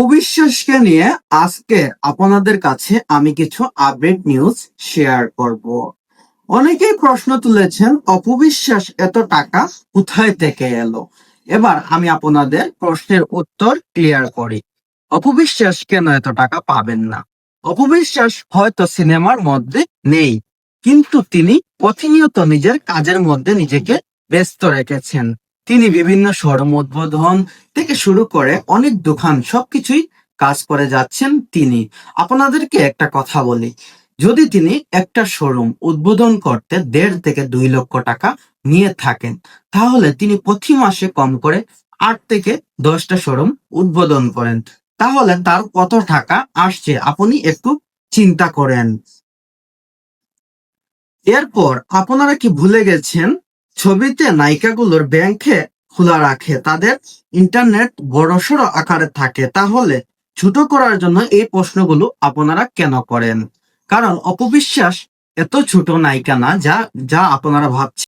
অপবিশ্বাসকে নিয়ে আজকে আপনাদের কাছে আমি কিছু আপডেট নিউজ শেয়ার করব। অনেকেই প্রশ্ন তুলেছেন, অপবিশ্বাস এত টাকা কোথায় থেকে এলো? এবার আমি আপনাদের প্রশ্নের উত্তর ক্লিয়ার করি। অপবিশ্বাস কেন এত টাকা পাবেন না? অপবিশ্বাস হয়তো সিনেমার মধ্যে নেই, কিন্তু তিনি প্রতিনিয়ত নিজের কাজের মধ্যে নিজেকে ব্যস্ত রেখেছেন। তিনি বিভিন্ন শোরুম উদ্বোধন থেকে শুরু করে অনেক দোকান সবকিছুই কাজ করে যাচ্ছেন তিনি। আপনাদেরকে একটা কথা বলি। যদি তিনি একটা শোরুম উদ্বোধন করতে দেড় থেকে দুই লক্ষ টাকা নিয়ে থাকেন, তাহলে তিনি প্রতি মাসে কম করে আট থেকে দশটা শোরুম উদ্বোধন করেন। তাহলে তার কত টাকা আসছে আপনি একটু চিন্তা করেন। এরপর আপনারা কি ভুলে গেছেন? ছবিতে নায়িকাগুলোর ব্যাংকে খোলা রাখে, তাদের ইন্টারনেট বড় বড়সড় আকারে থাকে। তাহলে ছোট করার জন্য এই প্রশ্নগুলো আপনারা কেন করেন? কারণ অপবিশ্বাস এত ছোট নায়িকা না, যা যা আপনারা ভাবছেন।